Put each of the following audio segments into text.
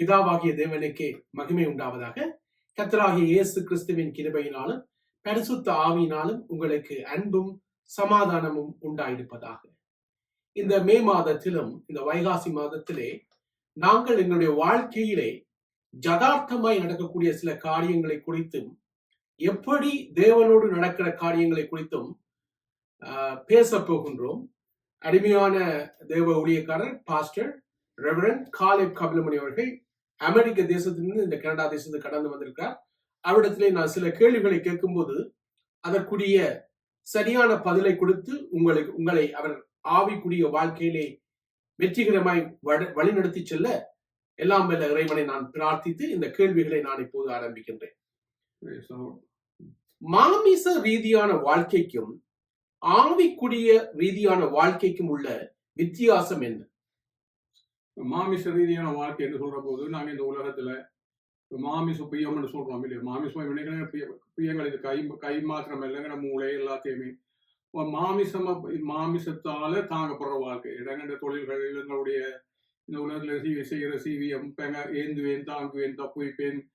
பிதாவாகிய தேவனுக்கே மகிமை உண்டாவதாக. கத்தராகிய இயேசு கிறிஸ்துவின் கிருபையினாலும் பரிசுத்த ஆவியினாலும் உங்களுக்கு அன்பும் சமாதானமும் உண்டாயிருப்பதாக. இந்த மே மாதத்திலும் இந்த வைகாசி மாதத்திலே நாங்கள் எங்களுடைய வாழ்க்கையிலே ஜதார்த்தமாய் நடக்கக்கூடிய சில காரியங்களை குறித்தும் எப்படி தேவனோடு நடக்கிற காரியங்களை குறித்தும் ஆஹ், போகின்றோம். அடிமையான தேவ ஊழியக்காரர் பாஸ்டர் ரெவரன் காலேப் கபிலமணி அவர்கள் அமெரிக்க தேசத்திலிருந்து இந்த கனடா தேசத்துக்கு கடந்து வந்திருக்கிறார் அவரிடத்திலே நான் சில கேள்விகளை கேட்கும்போது அதற்குரிய சரியான பதிலை கொடுத்து உங்களுக்கு உங்களை அவர் ஆவிக்குரிய வாழ்க்கையிலே வெற்றிகரமாய் வழி- வழிநடத்தி செல்ல எல்லாம் வல்ல இறைவனை நான் பிரார்த்தித்து இந்த கேள்விகளை நான் இப்போது ஆரம்பிக்கின்றேன். மாமிச ரீதியான வாழ்க்கைக்கும் ஆவிக்குரிய ரீதியான வாழ்க்கைக்கும் உள்ள வித்தியாசம் என்ன மாமிச ரீதியான வாழ்க்கை என்று சொல்ற போது நாங்கள் இந்த உலகத்துல மாமிச பிரியம்னு சொல்றோம் இல்லையா? மாமிசம் நினைக்கிற பிரியங்கள் இது கை கை மாத்திரம் இல்லைங்கிற மூளை எல்லாத்தையுமே. இப்ப மாமிசம் மாமிசத்தால தாங்கப்படுற வாழ்க்கை. இடங்கண்ட தொழில்கள் எங்களுடைய இந்த உலகத்துல செய்ய- செய்கிற சீவியம் பெங்க ஏந்துவேன் தாங்குவேன் தப்புவிப்பேன்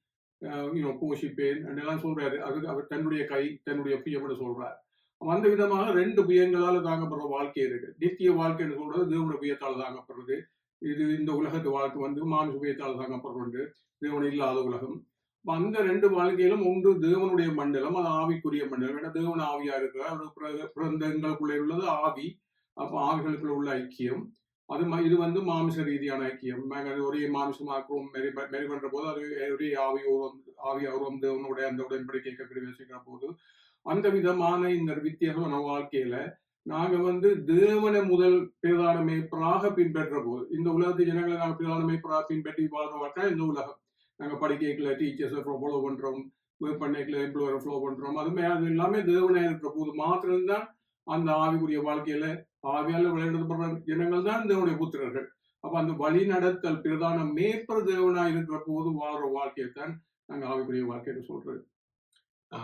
இன்னும் போஷிப்பேன் எல்லாம் சொல்றாரு. அது அவர் தன்னுடைய கை தன்னுடைய பிரியம்னு சொல்றாரு. அந்த விதமாக ரெண்டு புயங்களால் தாங்கப்படுற வாழ்க்கை இருக்கு. நித்திய வாழ்க்கைன்னு சொல்றது தேவனுடைய புயத்தால் தாங்கப்படுறது. இது இந்த உலகத்து வாழ்க்கை வந்து மானுஷ உபயத்தால் தாங்கப்படுறது தேவன் இல்லாத உலகம். அந்த ரெண்டு வாழ்க்கையிலும் ஒன்று தேவனுடைய மண்டலம் அது ஆவிக்குரிய மண்டலம். ஏன்னா தேவன் ஆவியா இருக்கிறார். பிறந்த எங்களுக்குள்ளே உள்ளது ஆவி. அப்ப ஆவிகளுக்குள்ள உள்ள ஐக்கியம். அது ம- இது வந்து மாமிச ரீதியான ஐக்கியம். நாங்கள் ஒரே மாமிசமாக்குவோம் மெரி மெரி பண்ற போது அது ஒரே ஆவி உருவம் ஆவி உருவம் தேவனுடைய அந்த உடன்படிக்கை வச்சுக்கிற போது அந்த விதமான இந்த வித்தியாசமான வாழ்க்கையில நாங்க வந்து தேவனை முதல் பிரதான மேய்ப்பராக பின்பற்ற போது இந்த உலகத்து ஜனங்களை நாங்க பிரதான மேய்ப்பராக பின்பற்றி வாழ்ற வாழ்க்கை இந்த உலகம். நாங்க படிக்கல டீச்சர்ஸை ஃபாலோ பண்றோம் ஒர்க் பண்ணிக்கல எம்ப்ளாயரை ஃபாலோ பண்றோம். அதுமே அது எல்லாமே தேவனே இருக்கிற போது மாத்திரம்தான் அந்த ஆவிக்குரிய வாழ்க்கையில ஆவியால விளையாடப்படுற ஜனங்கள் தான் தேவனுடைய புத்திரர்கள். அப்ப அந்த வழி நடத்தல் பிரதான மேற்பர் தேவனா இருக்கிற போது வாழ்ற வாழ்க்கையைத்தான் நாங்க ஆவிக்குரிய வாழ்க்கைன்னு சொல்றது.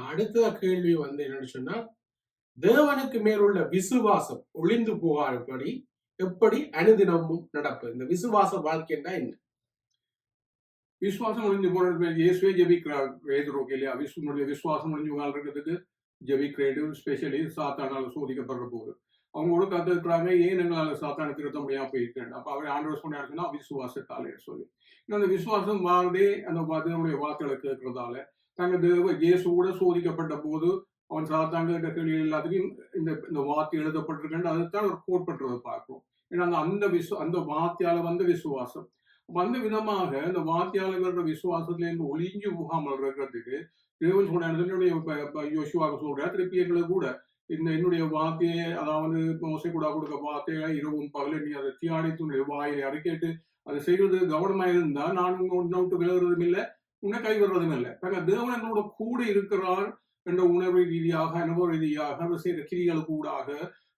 அடுத்த கேள்வி வந்து என்னன்னு சொன்னா தேவனுக்கு மேலுள்ள விசுவாசம் ஒளிந்து போகாதபடி எப்படி அனுதினமும் நடப்பு? இந்த விசுவாச வாழ்க்கைன்னா என்ன? விசுவாசம் ஒழிஞ்சு போன இயேசுவே ஜெபிக்கிறார். வேதரோக்கு இல்லையா? விசுவனுடைய விசுவாசம் ஒழிஞ்சு வாழ்றதுக்கு ஜெபிக்ரேடு ஸ்பெஷலி சாத்தானால் சோதிக்கப்படுற போது. அவங்களோட கத்துக்கிறாங்க ஏன் எங்களால் சாத்தான திருத்த முடியாம போயிருக்கேன் அப்ப அவர் ஆண்டவர் சொன்னாருன்னா விசுவாசத்தாலே சொல்லி. அந்த விசுவாசம் வாழ்ந்தே அந்த தேவனுடைய வார்த்தைகளை கேட்கறதால தங்க தேவ இயேசு கூட சோதிக்கப்பட்ட போது அவன் சாத்தாங்க கிட்ட கேள்வி எல்லாத்துக்கும் இந்த இந்த வார்த்தை எழுதப்பட்டிருக்கேன் அதைத்தான் அவர் கோட் பண்றதை பார்க்கிறோம். ஏன்னா அந்த அந்த விசு அந்த வார்த்தையால வந்த விசுவாசம். வந்த விதமாக இந்த வார்த்தையாளர்களோட விசுவாசத்துல இருந்து ஒளிஞ்சு போகாமல் இருக்கிறதுக்கு தேவன் சொன்ன யோசுவாக சொல்ற திருப்பி எங்களுக்கு கூட இந்த என்னுடைய வார்த்தையை அதாவது மோசை கூட கொடுக்க வார்த்தையை இரவும் பகலும் நீ அதை தியானித்து வாயை அறிக்கைட்டு அதை செய்வது கவனமா இருந்தா நான் உன்னை விட்டு விலகிறதும் இல்லை உன்னை கைவிடுறதும் இல்லை. தேவன் என்னோட கூட இருக்கிறார். என்ற உணர்வு ரீதியாக அனுபவ ரீதியாக அவர் செய்கிற கிரிகள் கூடாக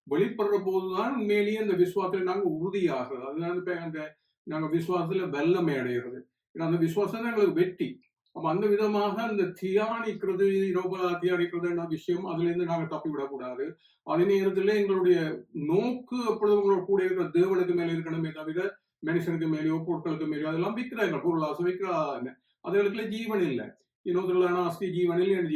வெளிப்படுற போதுதான் உண்மையிலேயே அந்த விசுவாசத்தில் நாங்க உறுதியாகிறது அதனால இப்ப அந்த நாங்க விசுவாசத்துல வெள்ளமை அடைகிறது. ஏன்னா அந்த விசுவாசம் தான் எங்களுக்கு வெற்றி. அப்ப அந்த விதமாக அந்த தியானிக்கிறது ரோபலா தியானிக்கிறதுன்ற விஷயம் அதுல இருந்து நாங்க தப்பி விடக்கூடாது அதே நேரத்துல எங்களுடைய நோக்கு எப்பொழுதும் உங்களோட கூட இருக்கிற தேவனுக்கு மேல இருக்கணுமே தவிர மனுஷனுக்கு மேலேயோ பொருட்களுக்கு மேலேயோ அதெல்லாம் விற்கிறாங்க பொருளாசை விற்கிறாங்க. அதுகளுக்குள்ள ஜீவன் இல்லை. இன்னொருத்தர் அஸ்தி ஜீவன் இல்லை என்று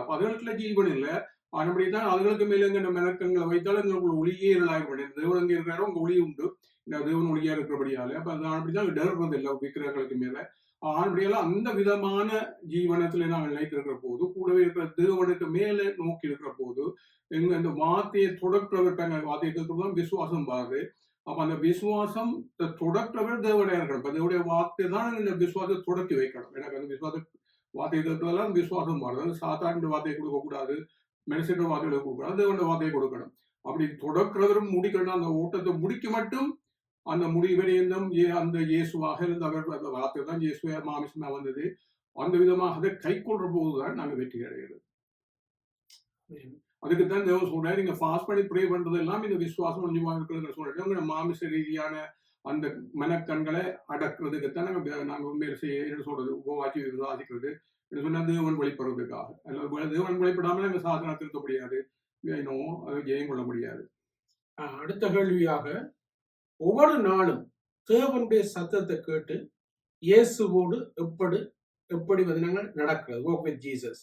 அப்ப அதுகளுக்குள்ள ஜீவன் இல்ல. அப்படித்தான் அதுகளுக்கு மேல எங்க மெனக்கங்களை வைத்தாலும் எங்களுக்கு ஒளியே முடியும் தேவன் எங்க இருக்கிறாரோ உங்க ஒளி உண்டு. இந்த தேவன் ஒளியா இருக்கிறபடியால. அப்ப அது அப்படிதான் டர்றது இல்லை விக்கிரகங்களுக்கு மேல. ஆனபடியால அந்த விதமான ஜீவனத்துல நாங்கள் நிலைத்திருக்கிற போது கூடவே இருக்கிற தேவனுக்கு மேல நோக்கி இருக்கிற போது எங்க இந்த வார்த்தையை தொடக்கிறவர் வார்த்தையை விசுவாசம் பாரு. அப்ப அந்த விசுவாசம் தொடக்கிறவர் தேவனையா இருக்கணும். இப்ப தேவனுடைய வார்த்தை தான் இந்த விசுவாசத்தை தொடக்கி வைக்கணும். எனக்கு அந்த விசுவாச வார்த்தையை கேட்கறதெல்லாம் விசுவாசம் பாருது சாதாரண வார்த்தையை கொடுக்க கூடாது மனுஷன் வார்த்தைகளை கொடுக்க கூடாது தேவனுடைய வார்த்தையை கொடுக்கணும். அப்படி தொடக்கிறவரும் முடிக்கணும் அந்த ஓட்டத்தை முடிக்க மட்டும் அந்த முடிவரையும் அந்த இயேசுவாக இருந்த அவர் அந்த வார்த்தை தான் இயேசுவே மாமிசமா வந்தது. அந்த விதமாக அதை கை கொள்ற போதுதான் நாங்க வெற்றி அடைகிறது. அதுக்கு தான் தேவன் சொல்றாரு நீங்க ஃபாஸ்ட் பண்ணி ப்ரே பண்றது எல்லாம் இந்த விசுவாசம் கொஞ்சமா இருக்கிறது சொல்லிட்டு உங்க மாமிச ரீதியான அந்த மனக்கண்களை அடக்கிறதுக்கு தான் நாங்க உண்மையில செய்ய என்ன சொல்றது? உபவாச்சி விவாதிக்கிறது என்ன சொன்னா தேவன் வழிபடுறதுக்காக அல்லது தேவன் வழிபடாம நாங்க சாதனை திருத்த முடியாது. இன்னும் அதை ஜெயம் கொள்ள முடியாது. அடுத்த கேள்வியாக ஒவ்வொரு நாளும் தேவனுடைய சத்தத்தை கேட்டு இயேசுவோடு எப்படி எப்படி வந்து நாங்கள் நடக்கிறது? Walk வித் ஜீசஸ்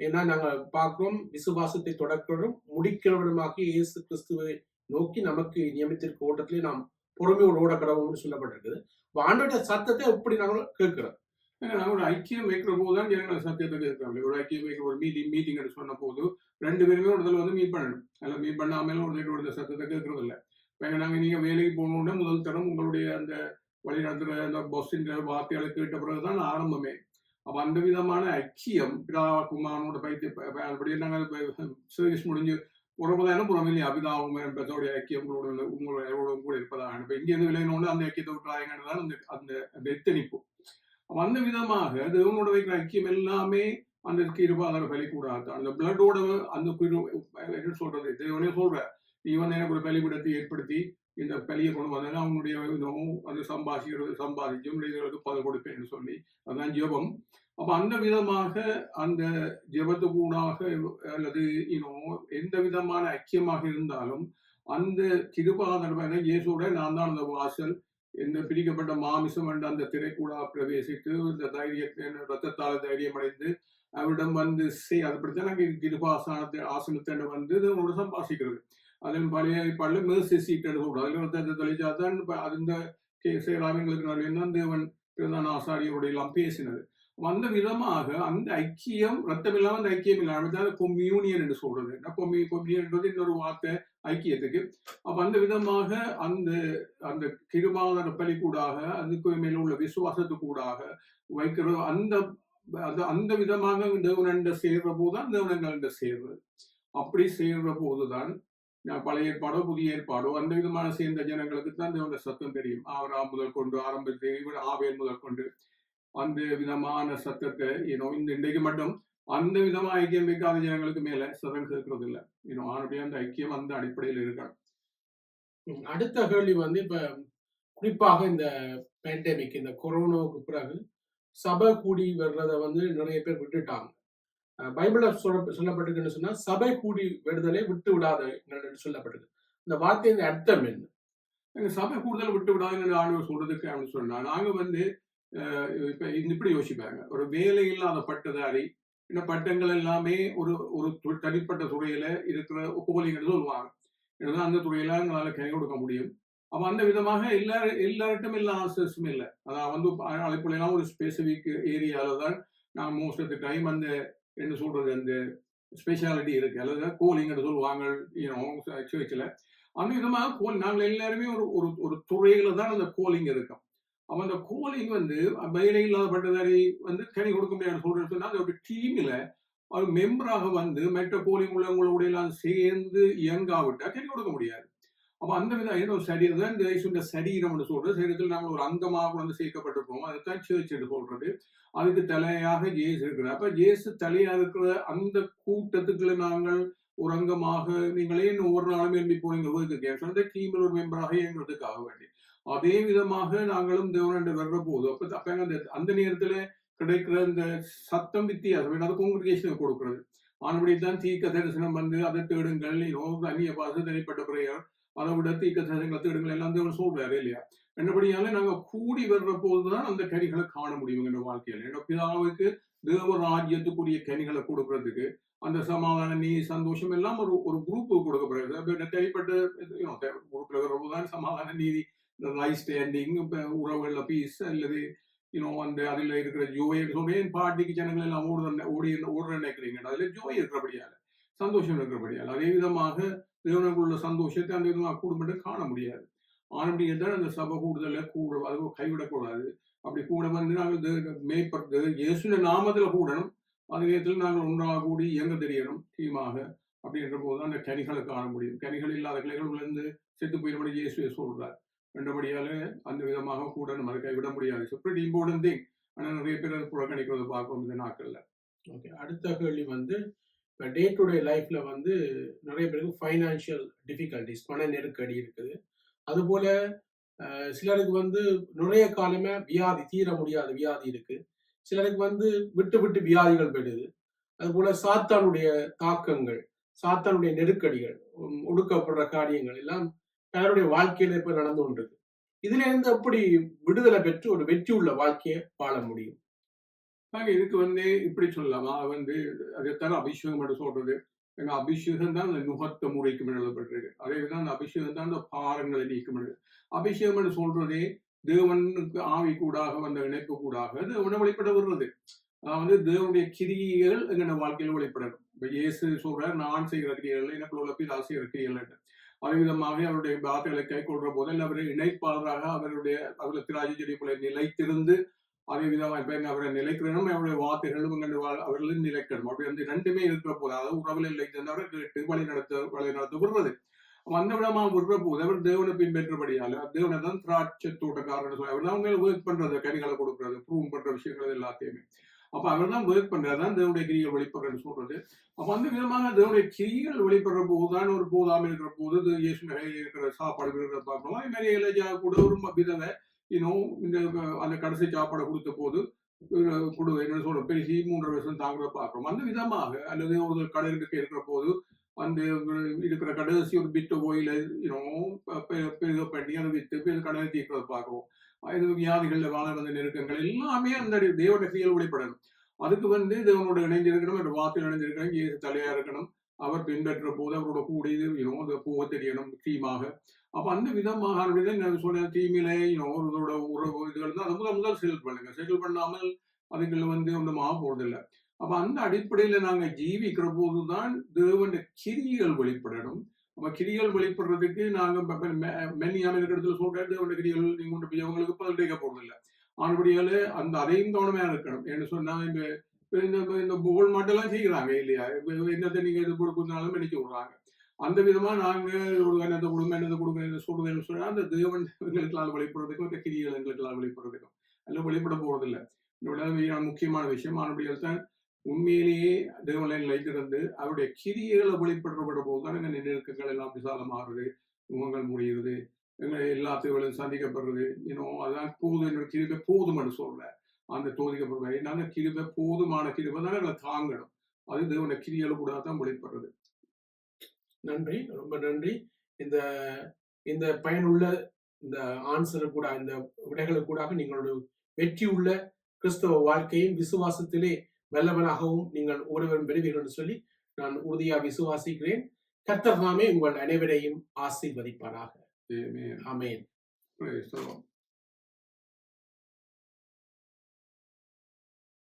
ஏன்னா நாங்கள் பார்க்கிறோம் விசுவாசத்தை தொடக்கிறோம் முடிக்கிறவருமாக இயேசு கிறிஸ்துவை நோக்கி நமக்கு நியமித்திருக்க ஓட்டத்திலே நாம் பொறுமை ஓட கடவுள்னு சொல்லப்பட்டிருக்குது. இப்போ ஆண்டோட சத்தத்தை எப்படி நாங்களும் கேட்கிறோம்? நம்மளோட ஒரு ஐக்கியம் வைக்கிற போது தான் ஜனங்கள் சத்தியத்தை கேட்கிறாங்க. ஒரு ஐக்கியம் வைக்கிற ஒரு மீட்டிங் மீட்டிங் சொன்ன போது ரெண்டு பேருமே ஒரு வந்து மீட் பண்ணணும். அதில் மீட் பண்ணாமல் ஒரு தடவை ஒரு சத்தத்தை கேட்கறது இல்லை இப்போ நாங்கள் நீங்கள் வேலைக்கு போகணுன்னா முதல் தரம் உங்களுடைய அந்த வழிநடத்துகிற அந்த பஸ்ஸின் வார்த்தைகளை கேட்ட பிறகு தான் ஆரம்பமே. அப்போ அந்த விதமான ஐக்கியம் பிதா குமாரனோட பைத்திய அப்படியே நாங்கள் சர்வீஸ் முடிஞ்சு உறவுதான புறமில்லை அபிதாவும் பெற்றோடைய ஐக்கியம் உங்களோட உங்களோட கூட இருப்பதாக இப்போ இங்கேருந்து விளையினோண்டு அந்த ஐக்கியத்தை விட்டுறாங்கன்றதால் அந்த அந்த அந்த எத்தனிப்பு அந்த விதமாக தேவனோட வைக்கிற ஐக்கியம் எல்லாமே அந்த கிருபாதார பலி கூடாது அந்த பிளட்டோட அந்த என்ன சொல்றது தேவனே சொல்ற இவன் வந்து எனக்கு ஒரு பலிபிடத்தை ஏற்படுத்தி இந்த பலியை கொண்டு வந்தாங்க அவனுடைய இதுவும் அந்த சம்பாதிக்கிறது சம்பாதிச்சும் இதுகளுக்கு பதில் கொடுப்பேன்னு சொல்லி அதான் ஜெபம். அப்ப அந்த விதமாக அந்த ஜெபத்துக்கூடாக அல்லது இன்னும் எந்த விதமான ஐக்கியமாக இருந்தாலும் அந்த கிருபாதர்மனை இயேசுட நான் தான் அந்த வாசல் இந்த பிரிக்கப்பட்ட மாமிசம் என்ற அந்த திரைக்கூடா பிரவேசித்து இந்த தைரியத்தை ரத்தத்தால் தைரியம் அடைந்து அவரிடம் வந்து செய் அப்படித்தான் நாங்கள் கிருபாசனத்தை ஆசனத்தை வந்து உன்னோட சம்பாசிக்கிறது சம்பாஷிக்கிறது அதன் பழைய பழைய மெர்சி சீட் சொல்றது அதில் ரத்தத்தை தெளிச்சாதான் இப்ப அந்த சேராமிங்களுக்கு நடுவில் தேவன் பிரதான ஆசாரியோட எல்லாம் பேசினது வந்த விதமாக அந்த ஐக்கியம் ரத்தமில்லாம அந்த ஐக்கியம் இல்லாமல் கொம்யூனியன் என்று சொல்றது கொம்யூனியன்றது இன்னொரு வார்த்தை ஐக்கியத்துக்கு அப்ப அந்த விதமாக அந்த அந்த கிருபாதர பலி கூடாக அதுக்கு மேல உள்ள விசுவாசத்துக்கூடாக வைக்கிற அந்த அந்த- அந்த விதமாக தேவனண்ட சேர்ற போதுதான் தேவனங்கள்ட சேர்வு அப்படி சேர்ற போதுதான் பழைய ஏற்பாடோ புதிய ஏற்பாடோ அந்த விதமான சேர்ந்த ஜனங்களுக்கு தான் தேவன சத்தம் தெரியும். ஆவராம் முதல் கொண்டு ஆரம்பத்தை விட ஆவேல் முதல் கொண்டு. அந்த விதமான சத்தத்தை ஏனோ இந்த இன்றைக்கு மட்டும் அந்த விதமா ஐக்கியம் வைக்காத ஜனங்களுக்கு மேல சதம் கேட்கறது இல்லை ஏனோ அவனுடைய அந்த ஐக்கியம் அந்த அடிப்படையில் இருக்கான் அடுத்த கேள்வி வந்து இப்ப குறிப்பாக இந்த பேண்டமிக் இந்த கொரோனாவுக்கு பிறகு சபை கூடி வர்றதை வந்து நிறைய பேர் விட்டுட்டாங்க. பைபிள்ல சொல்ல சொல்லப்பட்டிருக்குன்னு சொன்னா சபை கூடி விடுதலை விட்டு விடாத சொல்லப்பட்டிருக்கு இந்த வார்த்தையின் அர்த்தம் என்ன? எங்க சபை கூடுதல் விட்டு விடாதுன்னு ஆண்டவர் சொல்றதுக்கு அப்படின்னு சொன்னா நாங்க வந்து அஹ், இப்ப இப்படி யோசிப்பாங்க. ஒரு வேலை இல்லாத பட்டதாரி இந்த பட்டங்கள் எல்லாமே ஒரு ஒரு தனிப்பட்ட துறையில இருக்கிற கோலிங்கிறது சொல்லுவாங்க. ஏன்னா அந்த துறையில எங்களால கை கொடுக்க முடியும். அப்ப அந்த விதமாக எல்லா எல்லார்ட்டும் எல்லா ஆன்சர்ஸும் இல்லை. அதான் வந்து அழைப்புலாம் ஒரு ஸ்பெசிபிக் ஏரியால தான் நான் மோஸ்ட் ஆஃப் த டைம் அந்த என்ன சொல்றது அந்த ஸ்பெஷாலிட்டி இருக்கு. அல்லது கோலிங்னு சொல்லுவாங்க. சர்ச்சில் அந்த விதமாக கோல் நாங்கள் எல்லாருமே ஒரு ஒரு ஒரு துறையில தான் அந்த கோலிங் இருக்கும். அப்போ அந்த கோலிங் வந்து வேலை இல்லாத பட்டதாரி வந்து கனி கொடுக்க முடியாது சொல்றேன்னு சொன்னால் அந்த ஒரு டீமில் ஒரு மெம்பராக வந்து மற்ற கோலிங் உள்ளவங்களோட எல்லாம் சேர்ந்து இயங்காவிட்டா கனி கொடுக்க முடியாது. அப்போ அந்த விதம் ஏதோ சரீரம். தான் இந்த இயேசுண்ட சரீரம்னு சொல்றது. சரீரத்தில் நாங்கள் ஒரு அங்கமாக வந்து சேர்க்கப்பட்டிருப்போம் அதுதான் சேர்ச் என்று சொல்றது. அதுக்கு தலையாக ஜேசு இருக்கிறார். அப்ப ஜேசு தலையாக இருக்கிற அந்த கூட்டத்துக்குள்ள நாங்கள் ஒரு அங்கமாக நீங்களே இன்னும் ஒவ்வொரு நாளும் எழுப்பி போனீங்க. ஒதுக்கு அந்த டீமில் ஒரு மெம்பராக எங்களுக்காக வேண்டி. அதே விதமாக நாங்களும் தேவனண்டு வர்ற போது அப்ப அப்ப அந்த அந்த நேரத்துல கிடைக்கிற இந்த சத்தம் வித்தியாசம். அது காங்கிரிகேஷனுக்கு கொடுக்கிறது. ஆனபடி தான் தீக்க தரிசனம் வந்து அதை தேடுங்கள். அந்நிய பாச தனிப்பட்ட பிரேயர் அதை விட தீக்க தரிசனங்களை தேடுங்கள் எல்லாம் தேவன் சொல்றாரு இல்லையா? என்னபடியால நாங்க கூடி வர்ற போதுதான் அந்த கனிகளை காண முடியும் என்ற வாழ்க்கையில. என்னோட பிதாவுக்கு தேவ ராஜ்யத்துக்குரிய கனிகளை கொடுக்கறதுக்கு அந்த சமாதான நீ சந்தோஷம் எல்லாம் ஒரு ஒரு குரூப் கொடுக்கப்படுறது தேவைப்பட்ட குரூப்ல வரும்போதுதான் சமாதான நீதி லைஃப் ஸ்டாண்டிங் உறவுகள்ல பீஸ் அல்லது இன்னும் அந்த அதில் இருக்கிற ஜோய் சொல்றேன் பாட்டிக்கு ஜனங்கள் எல்லாம் ஓடுற ஓடி ஓடுற நினைக்கிறீங்க அதுல ஜோய் இருக்கிறபடியால சந்தோஷம் இருக்கிறபடியால். அதே விதமாக தேவனுக்குள்ள சந்தோஷத்தை அந்த இதுவும் குடும்பத்தை காண முடியாது. ஆனபடியே தான் அந்த சபை கூடுதல கூட அது கைவிடக்கூடாது அப்படி கூட வந்து நாங்கள் மேற்பட்டு இயேசுன நாமத்தில் கூடணும். அதே நேரத்தில் நாங்கள் ஒன்றாக கூடி இயங்க தெரியணும் டீமாக அப்படின்ற போது அந்த கனிகளை காண முடியும். கனிகள் இல்லாத கிளைகள் விழுந்து செத்து போயிடும்படி இயேசுவை சொல்றார். ரெண்டபடியால அந்த விதமாக கூட நம்ம அதை கைவிட முடியாது. செப்பரேட் இம்பார்ட்டன் திங் ஆனால் நிறைய பேர் அதை புறக்கணிக்கிறத பார்க்கணும் இந்த நாட்கள்ல. ஓகே அடுத்த கேள்வி வந்து இப்போ டே டு டே லைஃப்பில் வந்து நிறைய பேருக்கு ஃபைனான்ஷியல் டிஃபிகல்டிஸ் பண நெருக்கடி இருக்குது. அதுபோல் சிலருக்கு வந்து நிறைய காலமே வியாதி தீர முடியாத வியாதி இருக்குது சிலருக்கு வந்து விட்டு விட்டு வியாதிகள் பெறுது. அதுபோல் சாத்தானுடைய தாக்கங்கள் சாத்தானுடைய நெருக்கடிகள் ஒடுக்கப்படுற காரியங்கள் எல்லாம் பலருடைய வாழ்க்கையில் இப்போ நடந்து கொண்டிருக்கு. இதுல இருந்து எப்படி விடுதலை பெற்று ஒரு வெற்றியுள்ள வாழ்க்கையை வாழ முடியும்? நாங்க இதுக்கு வந்து இப்படி சொல்லலாமா? வந்து அதைத்தான் அபிஷேகம் என்று சொல்றது? எங்க அபிஷேகம் தான் அந்த நுகத்த முறைக்கும் எழுதப்பட்டிருக்கு அதே விதம் அந்த அபிஷேகம் தான் அந்த பாரங்களை நீக்கும் அபிஷேகம் என்று சொல்றதே தேவனுக்கு ஆவி கூடாக வந்த இணைப்பு கூடாக தேவனை வெளிப்பட விடுறது. அதாவது தேவனுடைய கிரியைகள் எங்களோட வாழ்க்கையில் வெளிப்படணும் இப்ப இயேசு சொல்றார் நான் செய்கிற கிரியர்கள் எனக்குள்ள உள்ள பிதா செய்கிற கிரியைகள் என்று. அதே விதமாக அவருடைய வார்த்தைகளை கை கொள்ற போதில் அவரை இணைப்பாளராக அவருடைய அவருடைய திராஜி செடி போல நிலைத்திருந்து அதே விதமா இப்போ அவரை நிலைக்கிறனும் அவருடைய வார்த்தைகளும் எங்க அவர்களும் நிலைக்கணும். அப்படி வந்து ரெண்டுமே இருக்கிற போது அதாவது உறவில் இல்லை கேட்டு வழி நடத்த வழி நடத்த விடுறது. அந்த விதமா விடுற போது அவர் தேவனை பின்பற்றபடியால தேவனை தான் திராட்சை தோட்டக்காரன் சொல்லி அவர் தான் அவங்க ஒர்க் பண்றது கனிகளை கொடுக்கறது ப்ரூவ் பண்ற விஷயங்கள் எல்லாத்தையுமே. அப்ப அவர் தான் ஒர்க் பண்றதுதான் தேவனுடைய கிரிகள் வெளிப்படுறன்னு சொல்றது. அப்ப அந்த விதமாக தேவனுடைய கிரிகள் வெளிப்படுற போதுதான் ஒரு போதாமல் இருக்கிற போது இயேசு நகை இருக்கிற சாப்பாடு பார்க்கணும் அதே மாதிரி இளைஞா கூட ஒரு விதவை இன்னும் இந்த அந்த கடைசி சாப்பாடை கொடுத்த போது கொடு என்ன சொல்ற பேசி மூன்றரை வருஷம் தாங்குறத பார்க்கிறோம். அந்த விதமாக அல்லது ஒரு கடலுக்கு இருக்கிற போது அந்த இருக்கிற கடைசி ஒரு பிட்ட கோயில இன்னும் பண்ணி அதை வித்து கடலை தீர்க்கிறத பார்க்கிறோம். இது வியாதிகளில் வாழ நெருக்கங்கள் எல்லாமே அந்த தேவனுடைய செயல் வெளிப்படணும். அதுக்கு வந்து தேவனோட இணைஞ்சிருக்கணும் அந்த வாக்கில் இணைஞ்சிருக்கணும் தலையா இருக்கணும். அவர் பின்பற்ற போது அவரோட கூடியது இன்னும் அந்த போக தெரியணும் தீமாக. அப்ப அந்த விதமாக அவருடைய நான் சொன்ன தீமையிலே ஒருவரோட உறவு இதுகள் தான் அது முதல் முதல் செட்டில் பண்ணுங்க. செட்டில் பண்ணாமல் அதுக்குள்ள வந்து ஒன்றுமாக போறதில்லை. அப்ப அந்த அடிப்படையில நாங்க ஜீவிக்கிற போதுதான் தேவன் கிரிகள் வெளிப்படணும். நம்ம கிரிகள் வெளிப்படுறதுக்கு நாங்க மென்னியான இடத்துல சொல்றேன் தேவன் கிரிகள் நீங்க கொண்டு போய் அவங்களுக்கு பதில் கேட்க போறதில்லை. ஆனபடியால அந்த அதையும் கவனமையா இருக்கணும். என்ன சொன்னா இந்த இந்த இந்த புகழ் மட்டும்லாம் செய்யறாங்க இல்லையா? என்னத்தை நீங்க இது கொடுக்கறதுனாலும் நினைக்க விடுறாங்க. அந்த விதமா நாங்க ஒரு என்னத்தை கொடுங்க என்னத்தை கொடுங்க என்ன சொல்றதுன்னு சொன்னா அந்த தேவன் எங்களுக்கெல்லாம் வெளிப்படுறதுக்கும் இந்த கிரிகள் எங்களுக்கெல்லாம் வெளிப்படுறதுக்கும். எல்லாம் வெளிப்பட போறதில்லை. இல்லை என்னோட முக்கியமான விஷயம் ஆனபடியால் தான் உண்மையிலேயே தேவனை இருந்து அவருடைய கிரியைகளை வெளிப்படுறப்பட போதுதான் எங்க நெருக்கங்கள் எல்லாம் விசாலமாகிறது முகங்கள் முடிகிறது எங்களை எல்லா தேவைகளும் சந்திக்கப்படுறது. இன்னும் அதான் போதும் என்னோட கிரியை போதும் என்று சொல்றேன் அந்த தோதிக்கப்படுறது நாங்க கிருபை போதுமான கிருபை தான் எங்களை தாங்கணும். அது தேவனை கிரியைகளை கூட தான் வெளிப்படுறது. நன்றி. ரொம்ப நன்றி. இந்த இந்த பயனுள்ள இந்த ஆன்சர் கூட இந்த விடைகளுக்கு கூடாக நீங்களோட வெற்றியுள்ள கிறிஸ்தவ வாழ்க்கையும் விசுவாசத்திலே வல்லவனாகவும் நீங்கள் ஒருவரும் பெறுவீர்கள் என்று சொல்லி நான் உறுதியா விசுவாசிக்கிறேன். கர்த்தர் நாமே உங்கள் அனைவரையும் ஆசீர்வதிப்பாராக. ஆமென்.